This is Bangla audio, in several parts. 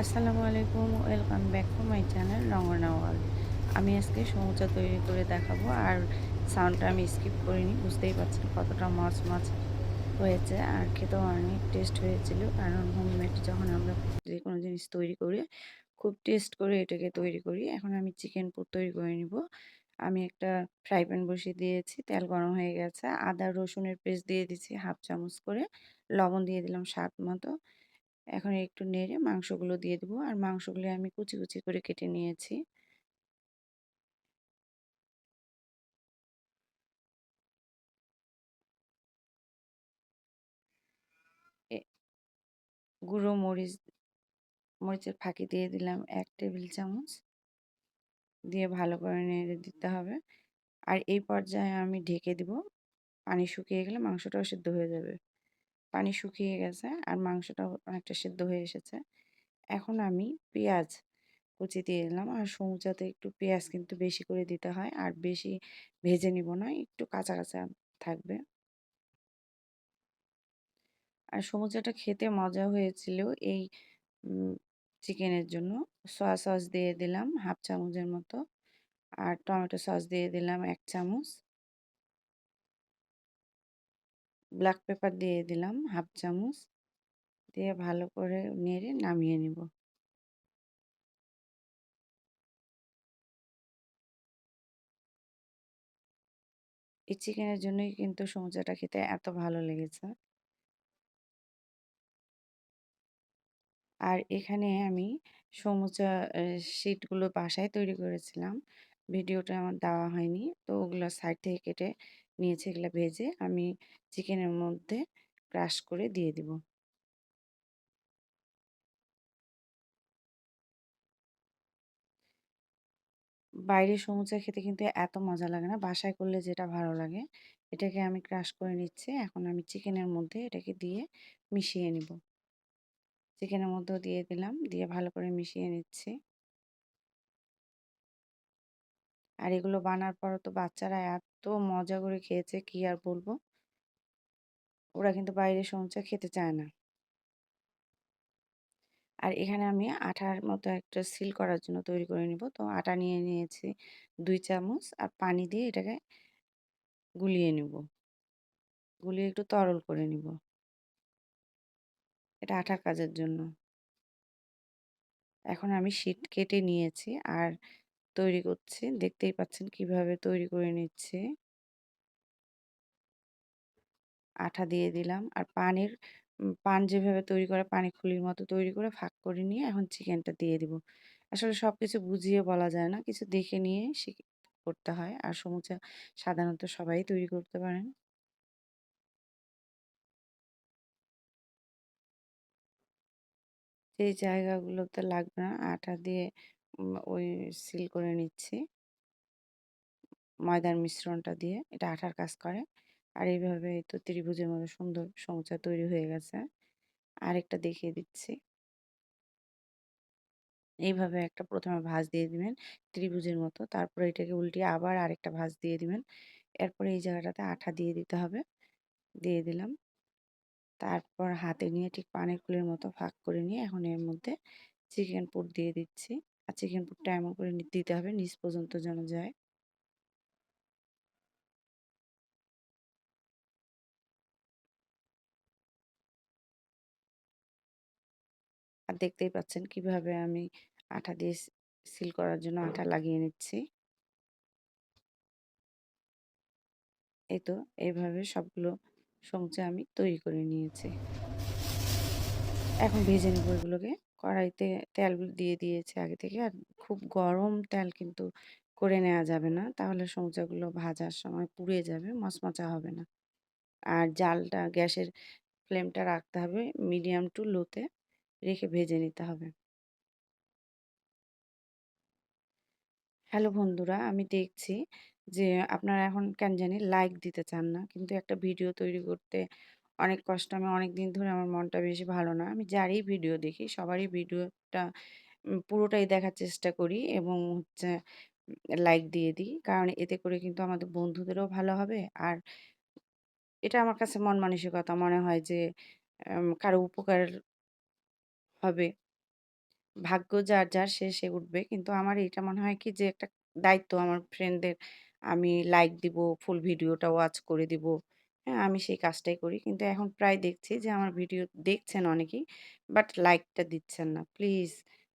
আসসালামু আলাইকুম, welcome back to my channel Rangana world. আমি আজকে সমুচা তৈরি করে দেখাবো, আর সাউন্ডটা আমি স্কিপ করিনি, বুঝতেই পারছেন কতটা মাছ মাছ হয়েছে, আর খেতেও অনেক টেস্ট হয়েছিল। কারণ হোমমেড যখন আমরা যে কোনো জিনিস তৈরি করি, খুব টেস্ট করে এটাকে তৈরি করি, এখন আমি চিকেন পুর তৈরি করে নিব। আমি একটা ফ্রাই প্যান বসিয়ে দিয়েছি, তেল গরম হয়ে গেছে, আদা রসুনের পেস্ট দিয়ে দিচ্ছি হাফ চামচ করে। লবণ দিয়ে দিলাম স্বাদ মতো। এখন একটু নেড়ে মাংসগুলো দিয়ে দেবো। আর মাংসগুলো আমি কুচি কুচি করে কেটে নিয়েছি। গুঁড়ো মরিচ, মরিচের ফাঁকি দিয়ে দিলাম এক টেবিল চামচ। দিয়ে ভালো করে নেড়ে দিতে হবে। আর এই পর্যায়ে আমি ঢেকে দিব। পানি শুকিয়ে গেলে মাংসটাও সেদ্ধ হয়ে যাবে। পানি শুকিয়ে গেছে আর মাংসটাও অনেকটা সিদ্ধ হয়ে এসেছে। এখন আমি পেঁয়াজ কুচি দিয়ে দিলাম আর সমুচাতে একটু পেঁয়াজ কিন্তু বেশি করে দিতে হয় আর বেশি ভেজে নিব না, একটু কাঁচা কাঁচা থাকবে। আর সমুচাটা খেতে মজা হয়েছিল এই চিকেনের জন্য। সয়া সস দিয়ে দিলাম হাফ চামচের মতো। আর টমেটো সস দিয়ে দিলাম এক চামচ। ব্ল্যাক পেপার দিয়ে দিলাম হাফ চামচ। দিয়ে ভালো করে নেড়ে নামিয়ে নিব। এই চিকেনের জন্যই কিন্তু সমুচাটা খেতে এত ভালো লেগেছে। আর এখানে আমি সমুচা শিটগুলো বাসায় তৈরি করেছিলাম। ভিডিওটা আমার দেওয়া হয়নি, তো ওগুলো সাইড থেকে কেটে নিয়েছি এগুলো ভেজে আমি চিকেনের মধ্যে ক্রাশ করে দিয়ে দিব। বাইরে সমুচা খেতে কিন্তু এত মজা লাগে না, বাসায় করলে যেটা ভালো লাগে, এটাকে আমি ক্রাশ করে নিচ্ছি, এখন আমি চিকেনের মধ্যে এটাকে দিয়ে মিশিয়ে নিব। চিকেনের মধ্যেও দিয়ে দিলাম, দিয়ে ভালো করে মিশিয়ে নিচ্ছি। আর এগুলো বানার পর তো বাচ্চারা এত মজা করে খেয়েছে, কি আর বলব? ওরা কিন্তু বাইরে সমুচা খেতে চায় না। আর এখানে আমি আঠার মতো একটা সিল করার জন্য তৈরি করে নিব। তো আটা নিয়ে নিয়েছি দুই চামচ আর পানি দিয়ে এটাকে গুলিয়ে নিব। গুলিয়ে একটু তরল করে নিব। এটা আঠার কাজের জন্য। এখন আমি শীট কেটে নিয়েছি আর তৈরি করছি। দেখতেই পাচ্ছেন কীভাবে তৈরি করে নিচ্ছে। আঠা দিয়ে দিলাম। আর পানির পান যেভাবে তৈরি করে পানি খুলির মতো তৈরি করে ফাঁক করে নিয়ে এখন চিকেনটা দিয়ে দিব। আসলে সব কিছু বুঝিয়ে বলা যায় না। কিছু দেখে নিয়ে শিখে করতে হয়। আর সমুচা সাধারণত সবাই তৈরি করতে পারেন। যেই জায়গাগুলোতে লাগবে না আটা দিয়ে ওই সিল করে নিচ্ছি। ময়দার মিশ্রণটা দিয়ে, এটা আঠার কাজ করে। আর এইভাবে তো ত্রিভুজের মতো সুন্দর সমুচা তৈরি হয়ে গেছে। আরেকটা দেখিয়ে দিচ্ছি। এইভাবে একটা প্রথমে ভাঁজ দিয়ে দিবেন ত্রিভুজের মতো। তারপরে এটাকে উল্টিয়ে আবার আরেকটা ভাঁজ দিয়ে দিবেন। এরপরে এই জায়গাটাতে আঠা দিয়ে দিতে হবে। দিয়ে দিলাম। তারপর হাতে নিয়ে ঠিক পানের ফুলের মতো ফাঁক করে নিয়ে এখন এর মধ্যে চিকেন পুর দিয়ে দিচ্ছি। আর চিকেন পুরটা এমন করে দিতে হবে, নিচ পর্যন্ত যেন যায়। আর দেখতেই পাচ্ছেন কীভাবে আমি আঠা দিয়ে সিল করার জন্য আঠা লাগিয়ে নিচ্ছি। এই তো, এইভাবে সবগুলো সমুচা আমি তৈরি করে নিয়েছি। এখন ভেজে নেব এগুলোকে। কড়াইতে তেল দিয়ে দিয়েছে আগে থেকে। আর খুব গরম তেল কিন্তু করে নেওয়া যাবে না। তাহলে সমুচাগুলো ভাজার সময় পুড়ে যাবে, মচমচা হবে না। আর জালটা গ্যাসের ফ্লেমটা রাখতে হবে মিডিয়াম টু লোতে রেখে ভেজে নিতে হবে। হ্যালো বন্ধুরা, আমি দেখছি যে আপনারা এখন কেন জানি লাইক দিতে চান না। কিন্তু একটা ভিডিও তৈরি করতে অনেক কষ্ট আমি অনেক দিন ধরে আমার মনটা বেশি ভালো না আমি যারই ভিডিও দেখি সবারই ভিডিওটা পুরোটাই দেখার চেষ্টা করি এবং হচ্ছে লাইক দিয়ে দিই কারণ এতে করে কিন্তু আমাদের বন্ধুদেরও ভালো হবে আর এটা আমার কাছে মন মানসিকতা মনে হয় যে কারও উপকার হবে ভাগ্য যার, যার সে, সে উঠবে। কিন্তু আমার এটা মনে হয় কি যে একটা দায়িত্ব আমার ফ্রেন্ডদের আমি লাইক দিব, ফুল ভিডিওটা ওয়াচ করে দিব। হ্যাঁ, আমি সেই কাজটাই করি। কিন্তু এখন প্রায় দেখছি যে আমার ভিডিও দেখছেন অনেকেই, বাট লাইকটা দিচ্ছেন না। প্লিজ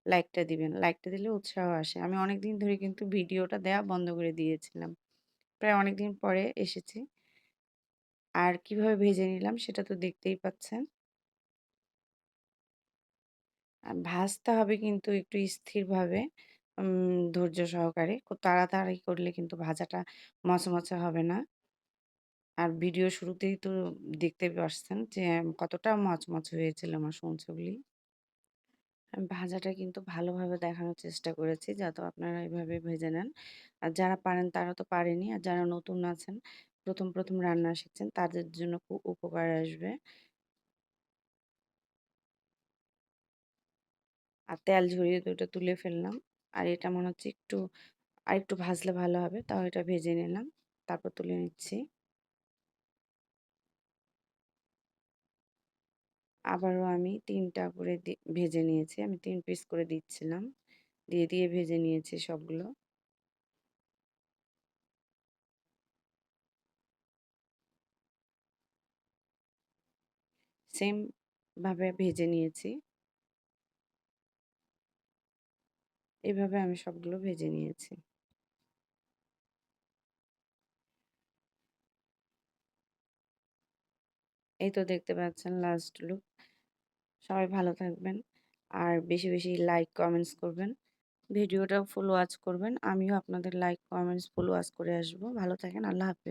লাইকটা দিবেন। লাইকটা দিলে উৎসাহ আসে। আমি অনেক দিন ধরে কিন্তু ভিডিওটা দেয়া বন্ধ করে দিয়েছিলাম। প্রায় অনেক দিন পরে এসেছি। আর কীভাবে ভেজে নিলাম সেটা তো দেখতেই পাচ্ছেন। আ ভাজতে হবে কিন্তু একটু স্থিরভাবে, ধৈর্য সহকারে। খুব তাড়াতাড়ি করলে কিন্তু ভাজাটা মচমচে হবে না। আর ভিডিও শুরুতেই তো দেখতে পারছেন যে কতটা মচমচে হয়েছিল আমার সমোসাগুলি। আমি ভাজাটা কিন্তু ভালোভাবে দেখানোর চেষ্টা করেছি যাতে আপনারা এভাবে ভেজে নেন। আর যারা পারেন তারা তো পারেনি আর যারা নতুন আছেন, ১ম, ১ম রান্না শিখছেন তাদের জন্য খুব উপকার আসবে। আর তেল ঝরিয়ে ওটা তুলে ফেললাম। আর এটা মনে হচ্ছে একটু আর একটু ভাজলে ভালো হবে। তাও এটা ভেজে নিলাম। তারপর তুলে নিচ্ছি। আবারও আমি তিনটা করে ভেজে নিয়েছি। আমি তিন পিস করে দিচ্ছিলাম। দিয়ে, দিয়ে ভেজে নিয়েছি সবগুলো। সেম ভাবে ভেজে নিয়েছি। এভাবে আমি সবগুলো ভেজে নিয়েছি। এই তো দেখতে পাচ্ছেন লাস্ট লুক। সবাই ভালো থাকবেন। আর বেশি, বেশি লাইক, কমেন্টস করবেন। ভিডিওটা ফুল ওয়াচ করবেন। আমিও আপনাদের লাইক, কমেন্টস ফুল ওয়াচ করে আসব। ভালো থাকেন। আল্লাহ হাফেজ।